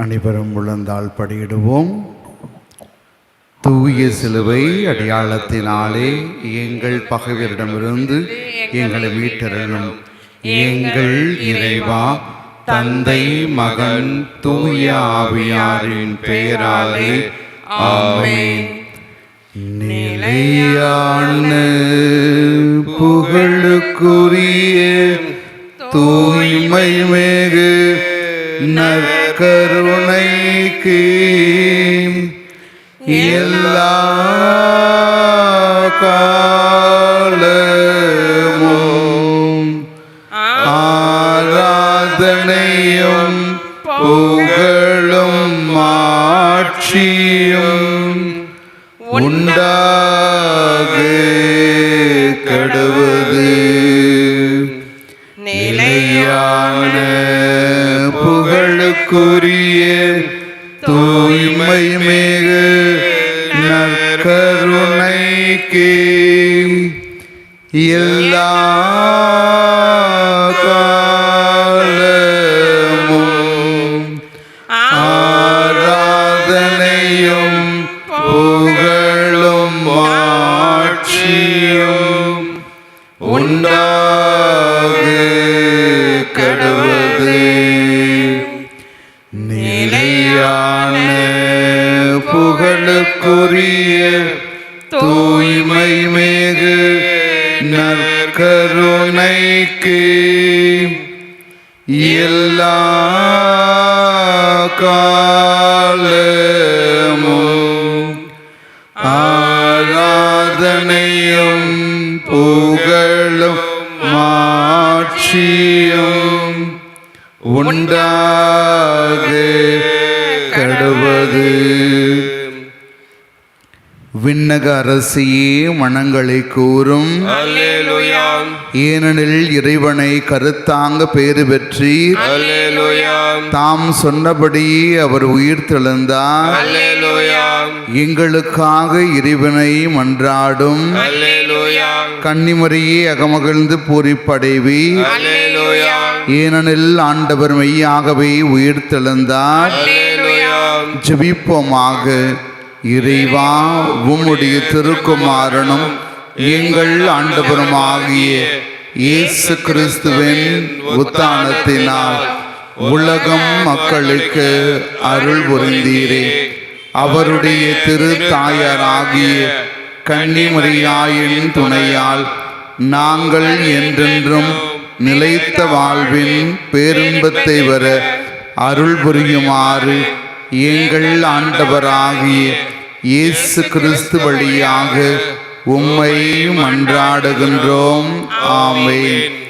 அனைவரும் முழந்தால் படியிடுவோம். தூய சிலுவை அடையாளத்தினாலே எங்கள் பகைவரிடமிருந்து எங்களை மீட்டரணும் எங்கள் இறைவா தந்தை மகன் தூய ஆவியாரின் பெயராலே ஆமென். நிலையான புகழுக்குரிய தூய்மை மேகு நற்கருணைக்கு எல்லா காலமும் ஆராதனையும் புகழும் மாட்சியும் உண்டா புகழுக்குரிய தூய்மை மிகு நற்கருணைக்கு எல்லா காலமும் ஆராதனையும் விண்ணக அரசியே மனங்களை கூறும். ஏனெனில் இறைவனை கருத்தாங்க பேறு பெற்றீர். அல்லேலூயா. தாம் சொன்னபடியே அவர் உயிர் தெழுந்தார். எங்களுக்காக இறைவனை மன்றாடும். கன்னிமரியே அகமகிழ்ந்து பூரிப்படைவி ஏனெனில் ஆண்டவர் மெய்யாகவே உயிர் தெழுந்தார். ஜெபிப்போமாக. இறைவா உம்முடைய திருக்குமாரனும் எங்கள் ஆண்டவருமாகிய இயேசு கிறிஸ்துவின் உத்தானத்தினால் உலகம் மக்களுக்கு அருள் புரிந்தீரே. அவருடைய திரு தாயாராகிய கன்னிமரியாயின் துணையால் நாங்கள் என்றென்றும் நிலைத்த வாழ்வின் பேரின்பத்தை வர அருள் புரியுமாறு எங்கள் ஆண்டவராகிய இயேசு கிறிஸ்து வழியாக உம்மையும் அன்றாடுகின்றோம். ஆமேன்.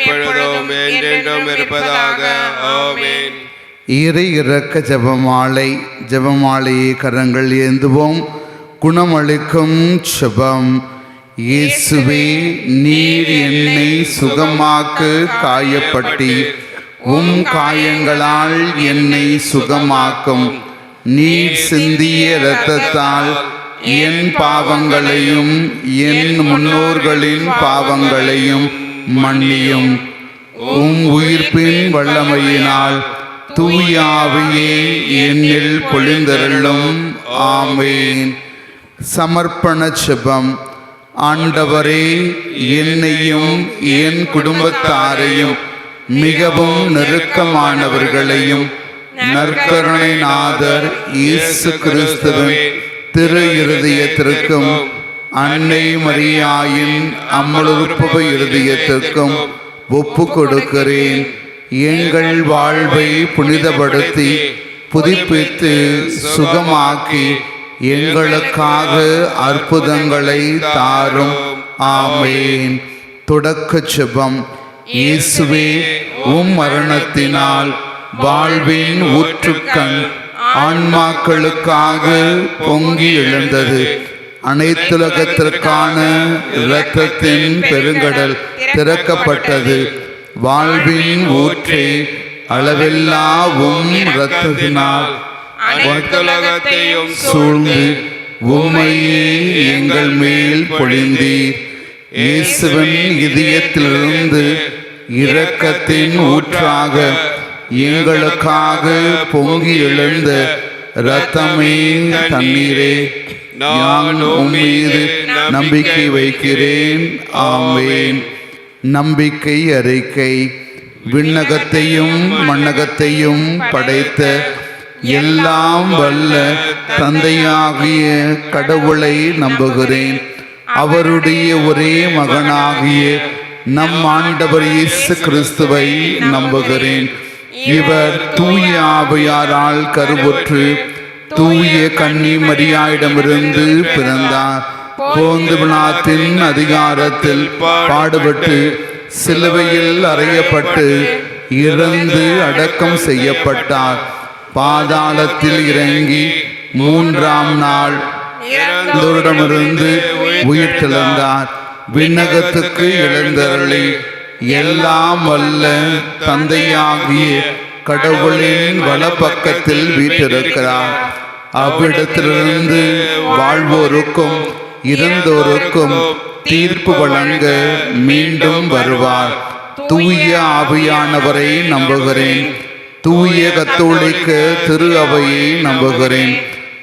இப்பொழுதும் என்றென்றும் இருப்பதாக. இறை இறக்க ஜெபமாலை ஜபமாலையை கரங்கள் ஏந்துவோம். குணமளிக்கும் சுபம். இயேசுவே நீர் என்னை சுகமாக்கு காயப்பட்டி உம் காயங்களால் என்னை சுகமாக்கும். நீர் சிந்திய இரத்தத்தால் என் பாவங்களையும் என் முன்னோர்களின் பாவங்களையும் மன்னியும் உம் உயிர்ப்பின் வல்லமையினால் தூயாவையே என்னில் பொழிந்தருளும். ஆமேன். சமர்ப்பண செபம். ஆண்டவரே என்னையும் என் குடும்பத்தாரையும் மிகவும் நெருக்கமானவர்களையும் நற்கருணைநாதர் இயேசு கிறிஸ்துவின் திரு இருதயத்திற்கும் அன்னை மரியாயின் அம்மளுற்பவ இருதயத்திற்கும் ஒப்பு கொடுக்கிறேன். எங்கள் வாழ்வை புனிதப்படுத்தி புதுப்பித்து சுகமாக்கி எங்களுக்காக அற்புதங்களை தாரும். ஆமேன். தொடக்க செபம். இயேசுவே உம் மரணத்தினால் வாழ்வின் ஊற்றுக்கண் ஆன்மாக்களுக்காக பொங்கி எழுந்தது. அனைத்துலகத்திற்கான இரத்தத்தின் பெருங்கடல் திறக்கப்பட்டது. வாழ்வின் ஊற்றே அளவில்லாவும் இரத்தத்தினால். அனைத்துலகத்தையும் சூழ்ந்து உம்மையே எங்கள் மேல் பொழிந்தீர். இயேசுவின் இதயத்திலிருந்து இரக்கத்தின் ஊற்றாக எங்களுக்காக பொங்கி எழுந்த இரத்தமே தண்ணீரே. நான் உம்மீது நம்பிக்கை வைக்கிறேன். ஆமேன். நம்பிக்கை அறிக்கை விண்ணகத்தையும் மண்ணகத்தையும் படைத்த எல்லாம் வல்ல தந்தையாகிய கடவுளை நம்புகிறேன். அவருடைய ஒரே மகனாகிய நம் ஆண்டவர் இயேசு கிறிஸ்துவை நம்புகிறேன். இவர் தூய ஆவியாரால் கருவுற்று தூய கன்னி மரியாயிடமிருந்து பிறந்தார். போந்துபிநாத்தின் அதிகாரத்தில் பாடுபட்டு சிலுவையில் அறையப்பட்டு இறந்து அடக்கம் செய்யப்பட்டார். பாதாளத்தில் இறங்கி மூன்றாம் நாள் இறந்தோரிடமிருந்து உயிர் திழந்தார். விண்ணகத்துக்கு இழந்தருளி எல்லாம் வல்ல தந்தையாகிய கடவுளின் வலப்பக்கத்தில் வீட்டிருக்கிறார் அவ்விடத்திலிருந்து வாழ்வோருக்கும் இறந்தோருக்கும் தீர்ப்பு வழங்க மீண்டும் வருவார். தூய ஆவியானவரை நம்புகிறேன். தூய கத்தோலிக்க திரு அவையை நம்புகிறேன்.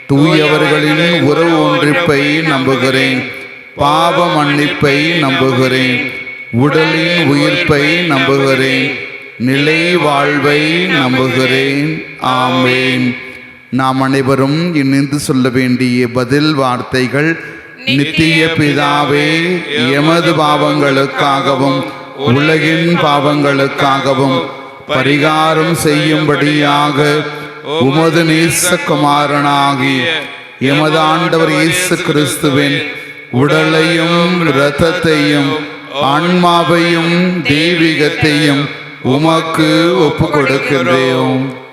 தூயவர்களின் உறவு ஒன்றிப்பை நம்புகிறேன். பாவ மன்னிப்பை நம்புகிறேன். உடலின் உயிர்ப்பை நம்புகிறேன். நிலை வாழ்வை நம்புகிறேன். ஆமேன். நாம் அனைவரும் இணைந்து சொல்ல வேண்டிய பதில் வார்த்தைகள் நித்திய பிதாவே எமது பாவங்களுக்காகவும் உலகின் பாவங்களுக்காகவும் பரிகாரம் செய்யும்படியாக உமது நேசகுமாரனாகிய எமது ஆண்டவர் இயேசு கிறிஸ்துவின் உடலையும் இரத்தத்தையும் ஆன்மாவையும் தெய்வீகத்தையும் உமக்கு ஒப்பு கொடுக்கிறோம்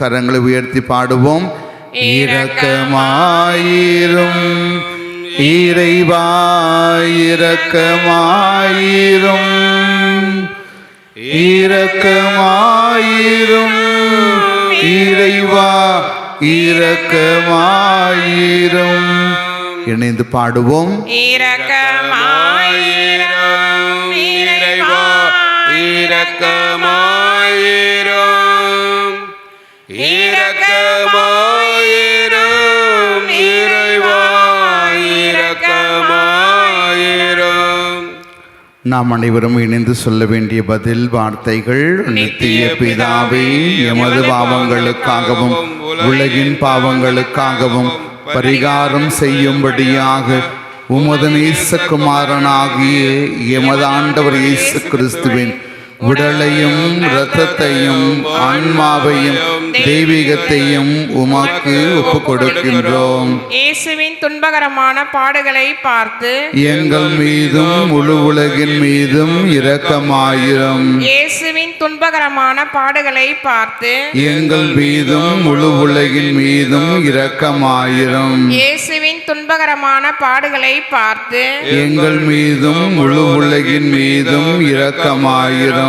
கரங்களை உயர்த்தி பாடுவோம். இரக்கமாயிரும். இறைவா இரக்கமாயிரும் இரக்கமாயிரும். இறைவா இரக்கமாயிரும். இணைந்து பாடுவோம். இரக்கமாயிரம். இறைவா இரக்கமாயிரும். இரக்கமாயிரும் இரக்கமாயிரும் நாம் அனைவரும் இணைந்து சொல்ல வேண்டிய பதில் வார்த்தைகள் நித்திய பிதாவே எமது பாவங்களுக்காகவும் உலகின் பாவங்களுக்காகவும் பரிகாரம் செய்யும்படியாக உமது நேசகுமாரனாகிய எமது ஆண்டவர் இயேசு கிறிஸ்துவின் உடலையும் இரத்தத்தையும் ஆன்மாவையும் தெய்வீகத்தையும் உமக்கு ஒப்புக் கொடுக்கின்றோம் இயேசுவின் துன்பகரமான பாடுகளை பார்த்து எங்கள் மீதும் முழு உலகின் மீதும் இரக்கமாயிரும். இயேசுவின் துன்பகரமான பாடுகளை பார்த்து எங்கள் மீதும் முழு உலகின் மீதும் இரக்கமாயிரும். இயேசுவின் துன்பகரமான பாடுகளை பார்த்து எங்கள் மீதும் முழு உலகின் மீதும் இரக்கமாயிரும்.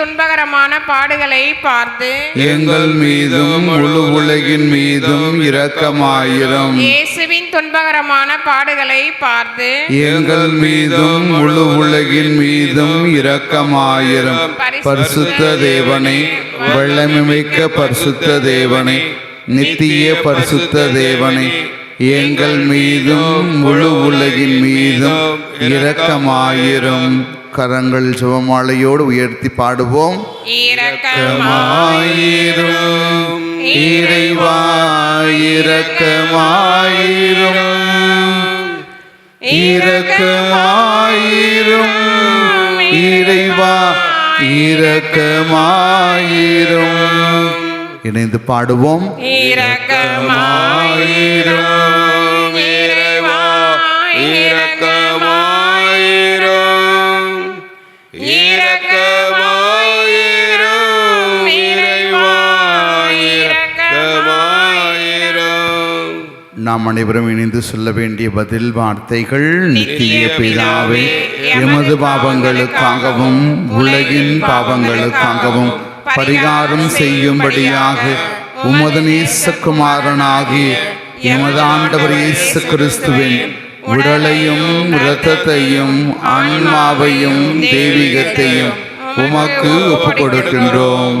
துன்பகரமான பாடுகளை பார்த்து எங்கள் மீதும் முழு உலகின் மீதும் இரக்கமாயிரும். இயேசுவின் துன்பகரமான பாடுகளை பார்த்து எங்கள் மீதும் முழு உலகின் மீதும் இரக்கமாயிரும். பரிசுத்த தேவனே வெள்ளமிமிக்க பரிசுத்த தேவனே நித்திய பரிசுத்த தேவனே எங்கள் மீதும் முழு உலகின் மீதும் இரக்கமாயிரும். கரங்கள் சிவமாலையோடு உயர்த்தி பாடுவோம். இரக்கமாயிரும். இரக்கமாயிரும் இறைவா இரக்கமாயிரும். இறைவா இரக்கமாயிரும். இணைந்து பாடுவோம். இரக்கமாயிரும். இறைவா இரக்கமாயிரும். நாம் அனைவரும் இணைந்து சொல்ல வேண்டிய பதில் வார்த்தைகள் நித்திய பிதாவே எமது பாவங்களுக்காகவும் உலகின் பாவங்களுக்காகவும் பரிகாரம் செய்யும்படியாக உமது நேசகுமாரனாகிய எமது ஆண்டவர் இயேசு கிறிஸ்துவின் உடலையும் இரத்தத்தையும் ஆன்மாவையும் தெய்வீகத்தையும் உமக்கு ஒப்புக் கொடுக்கின்றோம்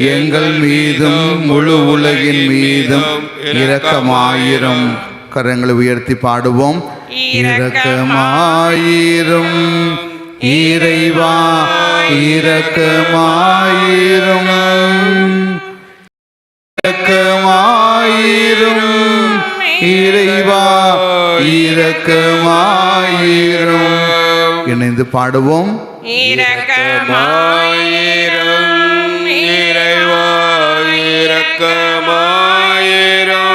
எங்கள் மீதும் முழு உலகின் மீதும் இரக்கமாயிரும். கரங்களை உயர்த்தி பாடுவோம். இரக்கமாயிரும். இறைவா இரக்கமாயிரும். இரக்கமாயிரும். இறைவா இரக்கமாயிரும். இணைந்து பாடுவோம். இரக்கமாயிரும். இரக்கமாயிரும்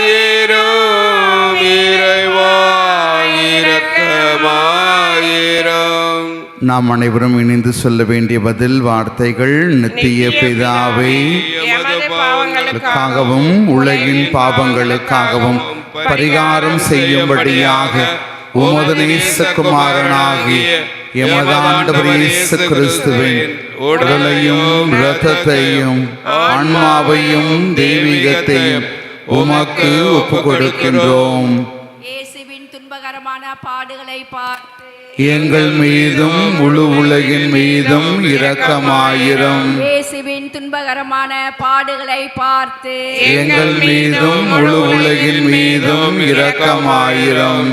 இரக்கமாயிரும் இறைவா இரக்கமாயிரும் நாம் அனைவரும் இணைந்து சொல்ல வேண்டிய பதில் வார்த்தைகள் நித்திய பிதாவே. எமது பாவங்களுக்காக க்காகவும் உலகின் பாவங்களுக்காகவும் பரிகாரம் செய்யும்படியாக உமது நேசகுமாரனாகிய எமதாண்டவர் இயேசு கிறிஸ்துவின் உடலையும் இரத்தத்தையும் ஆன்மாவையும் தெய்வீகத்தையும் உமக்கு ஒப்பு கொடுக்கின்றோம் இயேசுவின் துன்பகரமான பாடுகளை பார்த்து எங்கள் மீதும் முழு உலகின் மீதும் இரக்கமாயிரும். இயேசுவின் துன்பகரமான பாடுகளை பார்த்து எங்கள் மீதும் முழு உலகின் மீதும் இரக்கமாயிரும்.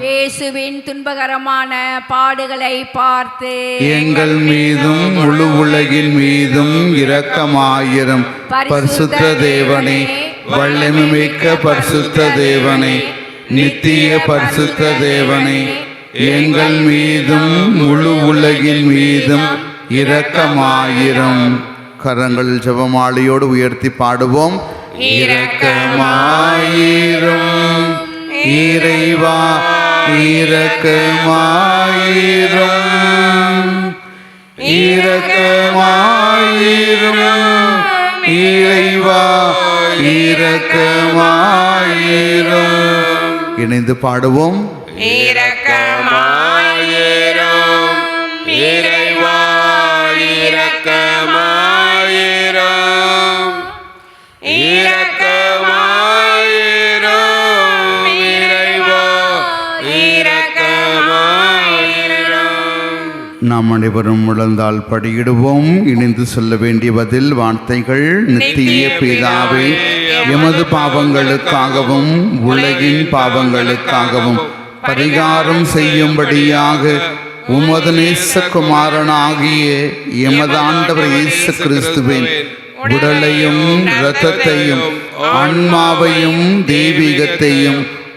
இயேசுவின் துன்பகரமான பாடுகளை பார்த்து எங்கள் மீதும் முழு உலகின் மீதும் இரக்கமாயிரும். பரிசுத்த தேவனே வல்லமைமிக்க பரிசுத்த தேவனே நித்திய பரிசுத்த தேவனே எங்கள் மீதும் முழு உலகின் மீதும் இரக்கமாயிரும். கரங்கள் ஜெபமாலையோடு உயர்த்தி பாடுவோம். இரக்கமாயிரும். இறைவா இரக்கமாயிரும். இரக்கமாயிரும். இறைவா இரக்கமாயிரும். இணைந்து பாடுவோம். இரக்கமாயிரும் அனைவரும் முழந்தால் படியிடுவோம். இணைந்து சொல்ல வேண்டிய பதில் வார்த்தைகள் நித்திய பிதாவே எமது பாவங்களுக்காகவும் உலகின் பாவங்களுக்காகவும் பரிகாரம் செய்யும்படியாக உமது நேசகுமாரனாகிய எமதாண்டவர் இயேசு கிறிஸ்துவின் உடலையும் இரத்தத்தையும் ஆன்மாவையும் தெய்வீகத்தையும்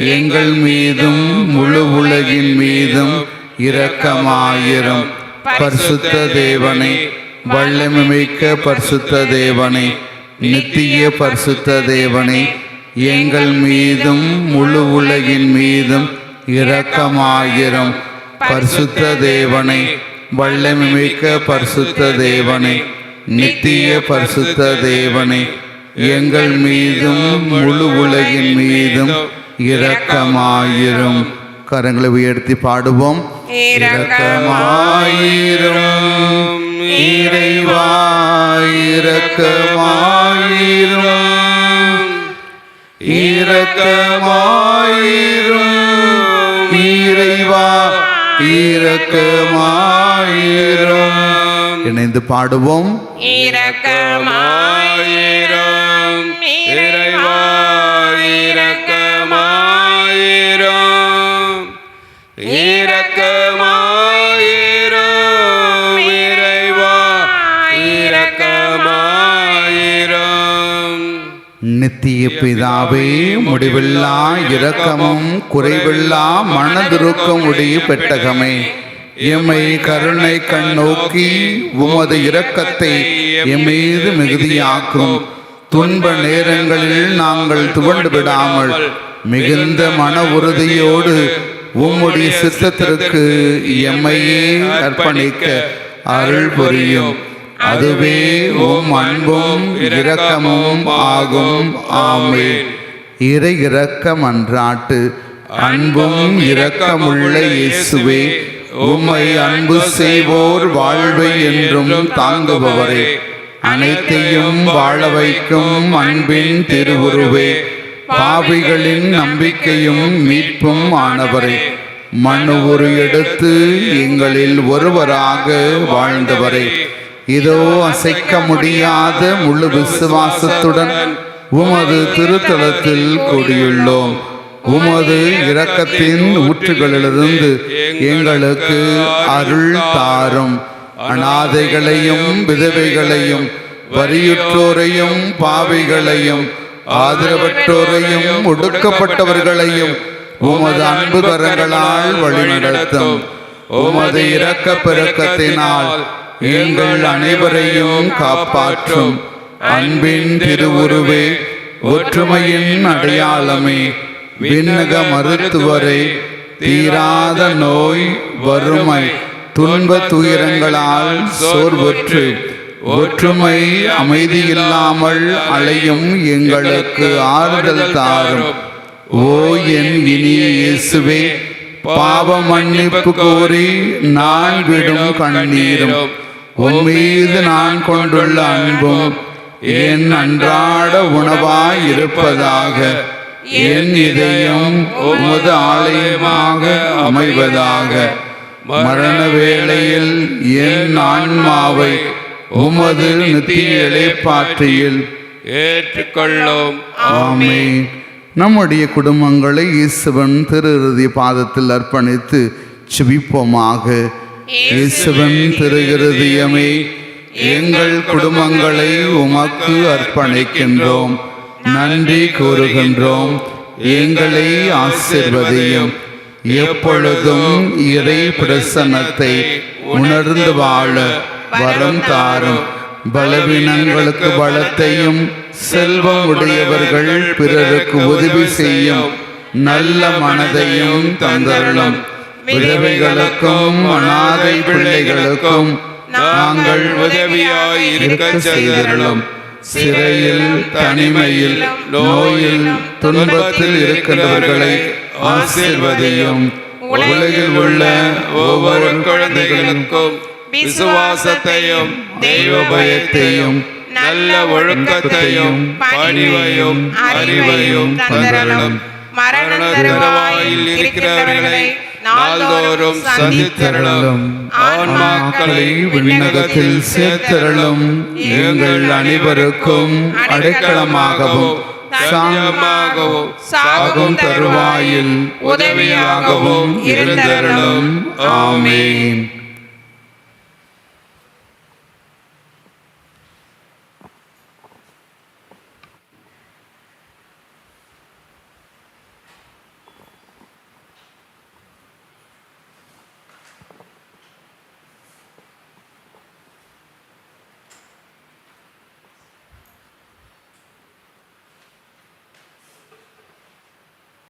எங்கள் மீதும் முழு உலகின் மீதும் இரக்கமாயிரும். பரிசுத்த தேவனை வல்லமிக்க பரிசுத்த தேவனை நித்திய பரிசுத்த தேவனை எங்கள் மீதும் முழு உலகின் மீதும் இரக்கமாயிரும். பரிசுத்த தேவனை வல்லமிக்க பரிசுத்த தேவனை நித்திய பரிசுத்த தேவனை எங்கள் மீதும் முழு உலகின் மீதும் இரக்கமாயிரும். கரங்களை உயர்த்தி பாடுவோம். இரக்கமாயிரும். இறைவா இரக்கமாயிரும். இறைவா இரக்கமாயிரும். இணைந்து பாடுவோம். இரக்கமாயிரும். இரக்கமாயிரும். இரக்கமாயிரும். இறைவா இரக்கமாயிரும். நித்திய பிதாவே முடிவில்லா இரக்கமும் குறைவில்லா மனதுருக்கம் உடைய பெட்டகமே. எம்மை கருணை கண் நோக்கி உமது இரக்கத்தை எம்மீது மிகுதியாக்கும். துன்ப நேரங்களில் நாங்கள் துவண்டு விடாமல் மிகுந்த மன உறுதியோடு உம்முடைய சித்தத்திற்கு எம்மையே அர்ப்பணிக்க அருள் புரியும். அதுவே உம் அன்பும் இரக்கமும் ஆகும். ஆமென். இறை இரக்கம் அன்றாட்டு அன்பும் இரக்கமுள்ள இயேசுவே உம்மை அன்பு செய்வோர் வாழ்வை என்றும் தாங்குபவரே. அனைத்தையும் வாழ வைக்கும் அன்பின் திருவுருவே. பாவிகளின் நம்பிக்கையும் மீட்பும் ஆனவரே. மனு ஒரு எடுத்து எங்களில் ஒருவராக வாழ்ந்தவரே. இதோ அசைக்க முடியாத முழு விசுவாசத்துடன் உமது திருத்தலத்தில் கூடியுள்ளோம். உமது இரக்கத்தின் ஊற்றுகளிலிருந்து எங்களுக்கு அருள் தாரும். அனாதைகளையும் விதவைகளையும் வரியுற்றோரையும் பாவிகளையும் ஆதரவற்றோரையும் ஒடுக்கப்பட்டவர்களையும் உமது அன்பு கரங்களால் வழிநடத்தும். உமது இரக்க பெருக்கத்தினால் எங்கள் அனைவரையும் காப்பாற்றும். அன்பின் திருவுருவே ஒற்றுமையின் அடையாளமே விண்ணக மருத்துவரே தீராத நோய் வறுமை துன்ப துயரங்களால் சோர்வற்று ஒற்றுமை அமைதியில்லாமல் அலையும் எங்களுக்கு ஆறுதல் தாரும். ஓ என் இனிய இயேசுவே பாவ மன்னிப்பு கோரி நான் விடும் கண்ணீரும் உன் மீது நான் கொண்டுள்ள அன்பும் என் அன்றாட உணவாய் இருப்பதாக என் இதயம் உமது ஆலயமாக அமைவதாக. மரண வேளையில் என் ஆன்மாவை உமது நித்திய இளைப்பாற்றியில் ஏற்றுக்கொள்ளும். ஆமென். நம்முடைய குடும்பங்களை இயேசுவன் திரு இறுதி பாதத்தில் அர்ப்பணித்து செபிப்போமாக இயேசுவன் திரு இருதயமே எங்கள் குடும்பங்களை உமக்கு அர்ப்பணிக்கின்றோம். நன்றி கூறுகின்றோம். எங்களை ஆசிர்வதியும். எப்பொழுதும் இறை பிரசன்னத்தை உணர்ந்து வாழ வரம் தாரும். பலவீனங்களுக்கு பலத்தையும் செல்வம் உடையவர்கள் பிறருக்கு உதவி செய்யும் நல்ல மனதையும் தந்தருளும். விதவைகளுக்கும் அனாதை பிள்ளைகளுக்கும் நாங்கள் உதவியாய் இருக்க செய்தருளும். சிறையில் தனிமையில் நோயில் துன்பத்தில் இருக்கின்றவர்களை ஆசீர்வதியும். உலகில் உள்ள ஒவ்வொரு குழந்தைகளுக்கும் விசுவாசத்தையும் தெய்வ பயத்தையும் நல்ல ஒழுக்கத்தையும் பணிவையும் அறிவையும் தந்தரலும் மரண தருவாயில் இருக்கிறவர்களை நாள்தோறும் சந்தித்தரலும் ஆன்மாக்களை விண்ணகத்தில் சேர்த்தருளும். எங்கள் அனைவருக்கும் அடைக்கலமாகவும் சாந்தமாகவும் சாகும் தருவாயில் உதவியாகவும் இருந்தருளும். ஆமென்.